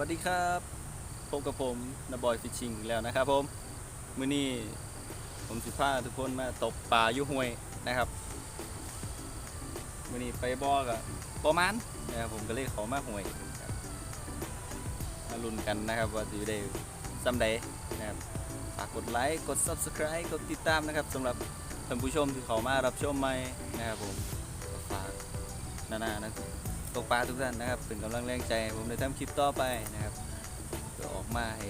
วัสดีครับพบกับผมนบอยฟิชชิงแล้วนะครับผมมื้อนี้ผมสิพาทุกคนมาตกปลาอยู่ห้วยนะครับมื้อนี้ไปบ่อกับประมาณนะครับผมก็เลยเขามาห้วยมาลุ้นกันนะครับว่าจะได้ซ้ำใดนะครับฝากกดไลค์กด Subscribe กดติดตามนะครับสำหรับท่านผู้ชมที่เขามารับชมใหม่นะครับผมฝากนานานะ ตกปลาทุกท่านนะครับ เป็นกำลังแรงใจผมได้ทำคลิปต่อไปนะครับเพื่ออกมาให้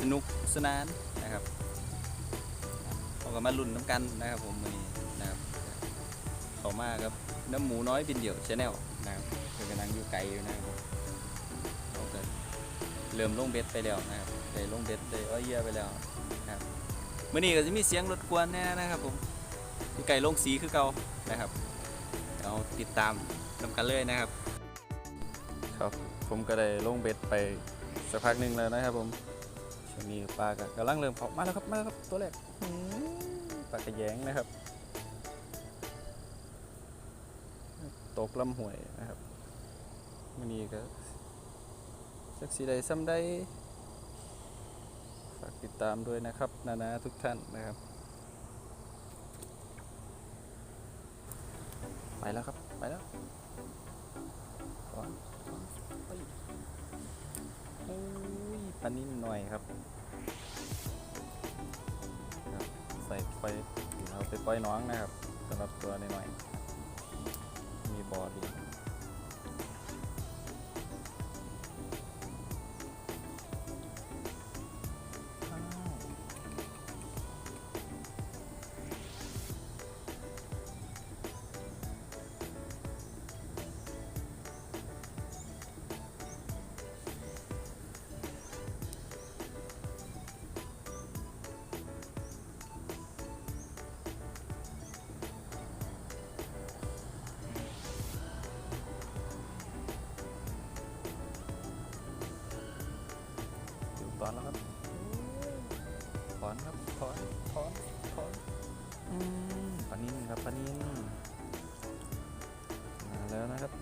สนุกสนานนะครับเอากันมาลุ้นน้ำกันนะครับผมวันนี้นะครับเขามาครับน้ำหมูน้อยบินเดี่ยวชาแนลนะครับเพื่อนกำลังอยู่ไกลอยู่นะครับผมเราก็เริ่มลงเบ็ดไปแล้วนะครับได้ลงเบ็ดได้อ้อยเยี่ยไปแล้วนะครับมื่อนี้ก็จะมีเสียงรถกวนแน่นะครับผมไก่ลงสีคือเก่านะครับเราติดตาม นำกันเลยนะครับ ครับผมก็ได้ลงเบ็ดไปสักพักหนึ่งแล้วนะครับผมช่วงนี้ปลาก็กำลังเริ่มเพาะมาแล้วครับมาแล้วครับตัวแรกปลากระแยงนะครับ ตกลำห้วยนะครับมันนี้ก็สักสีใดซ้ำใดฝากติดตามด้วยนะครับ นานาทุกท่านนะครับ ไปแล้วครับ ไปแล้ว ยปลานิ่มหน่อยครับครับใส่ไปเอาไปปล่อยน้องนะครับสำหรับตัวหน่อย อยู่ตอนแล้วครับถอนครับถอนถอนถอนอืมปลานิ่มครับปลานิ่มมาแล้วนะครับ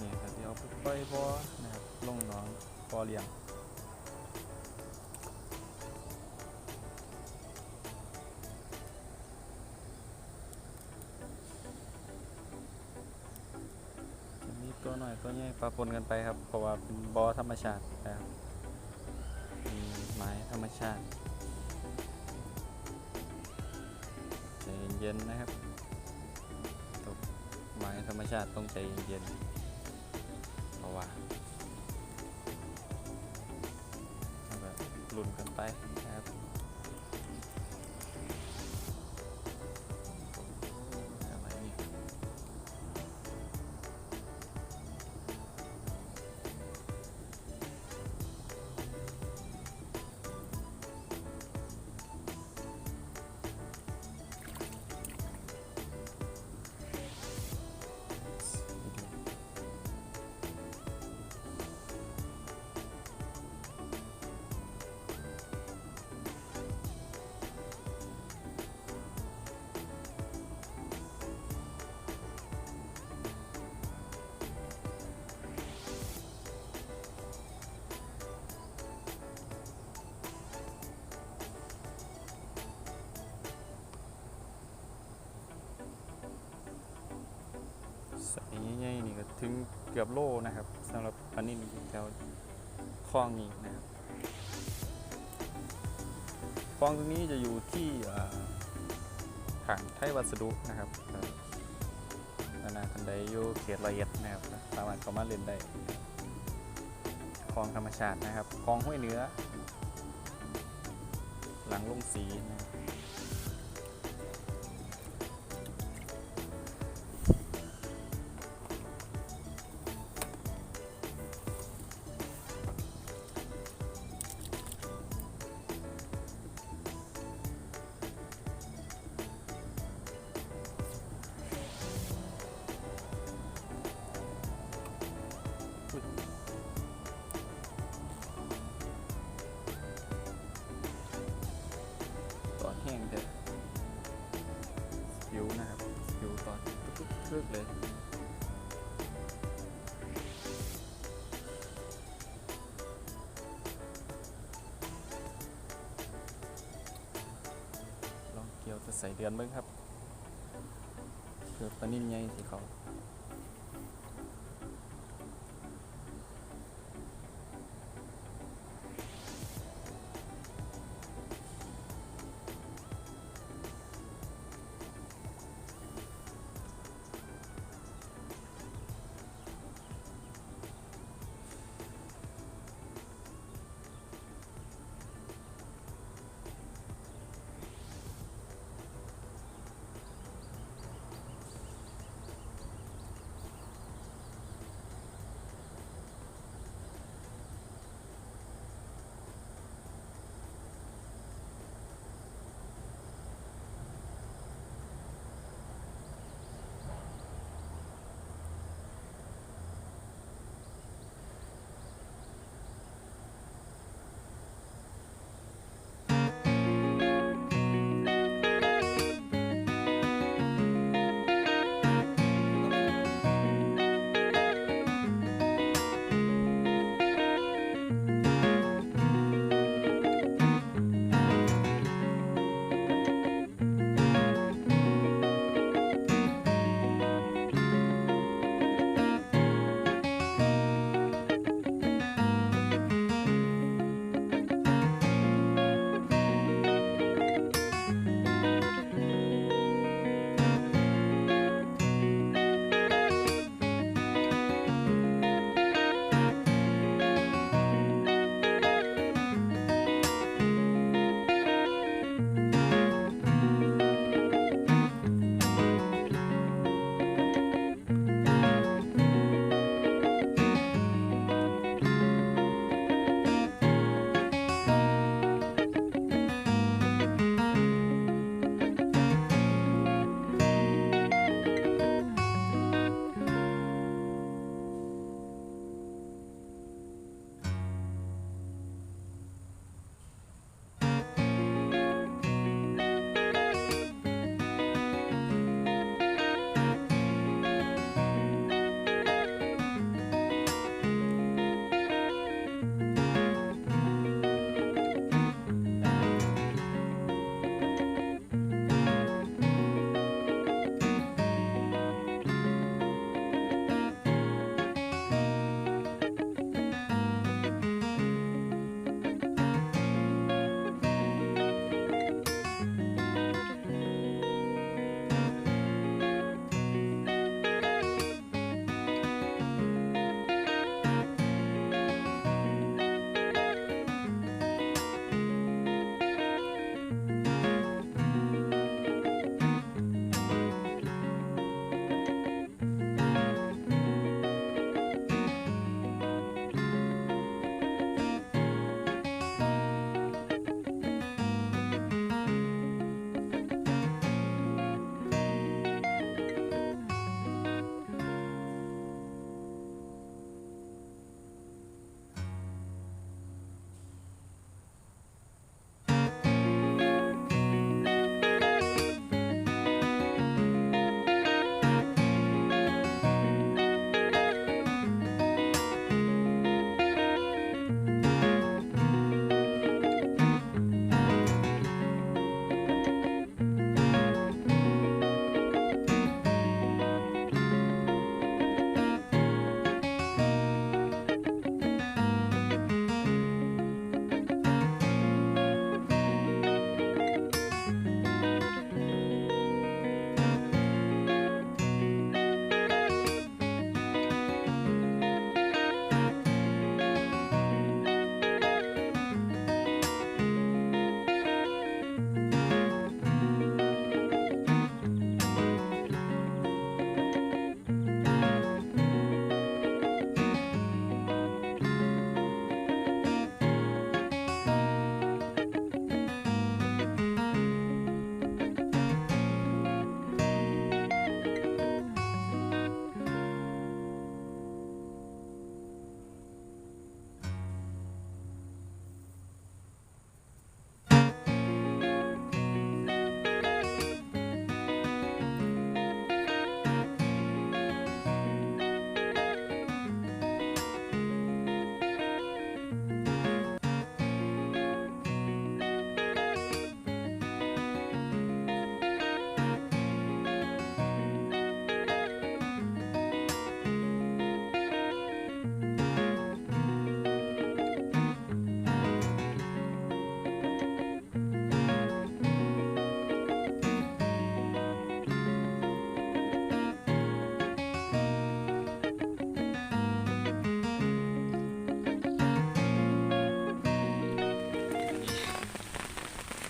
นี่ครับเดี๋ยวเอาไปปล่อยบ่อนะครับลงหน้องบ่อเลี้ยงมีตัวหน่อยตัวใหญ่ปะปนกันไปครับ เพราะว่าเป็นบอธรรมชาตินะครับมี ไม้ธรรมชาติใจเย็นๆนะครับตกไม้ธรรมชาติต้องใจเย็นๆเพราะว่าแบบรุนกันไป ถึงเกือบโลนะครับสำหรับปลานิ่มแถวคลองนี้นะครับคลองตรงนี้จะอยู่ที่อ่าทางไทยวัสดุนะครับนานาทันใดอยู่เขตละเอียดนะครับสามารถเข้ามาเล่นได้คลองธรรมชาตินะครับคลองห้วยเนื้อ หลังลงสีนะครับ ทึกเลย ลองเกี่ยวจะใส่เดือนเบิ้งครับเกิดปลานี้มใหญ่สีขา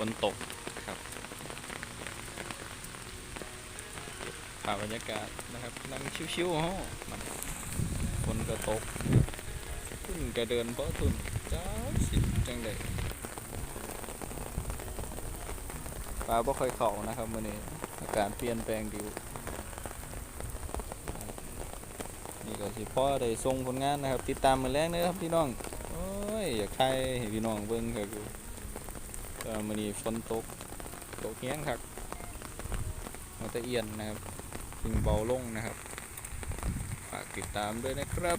นตกครับภาพบรรยากาศนะครับนั่งชิวๆฮะฝนก็ตกทุนก็เดินเพราะทุนจ้าสิจังไดปลาบ่ค่อยเข้านะครับมื้อนี้อากาศเปลี่ยนแปลงดิวนี่ก็สิพ่อได้ส่งผลงานนะครับ ติดตามมือแรกนะครับพี่น้องโอ้ยอยากใครพี่น้องเบิ่งครับ อยู่มือนี้ฝนตกตกแห้งครับมาตะเอียนนะครับถึงเบาลงนะครับฝากติดตามด้วยนะครับ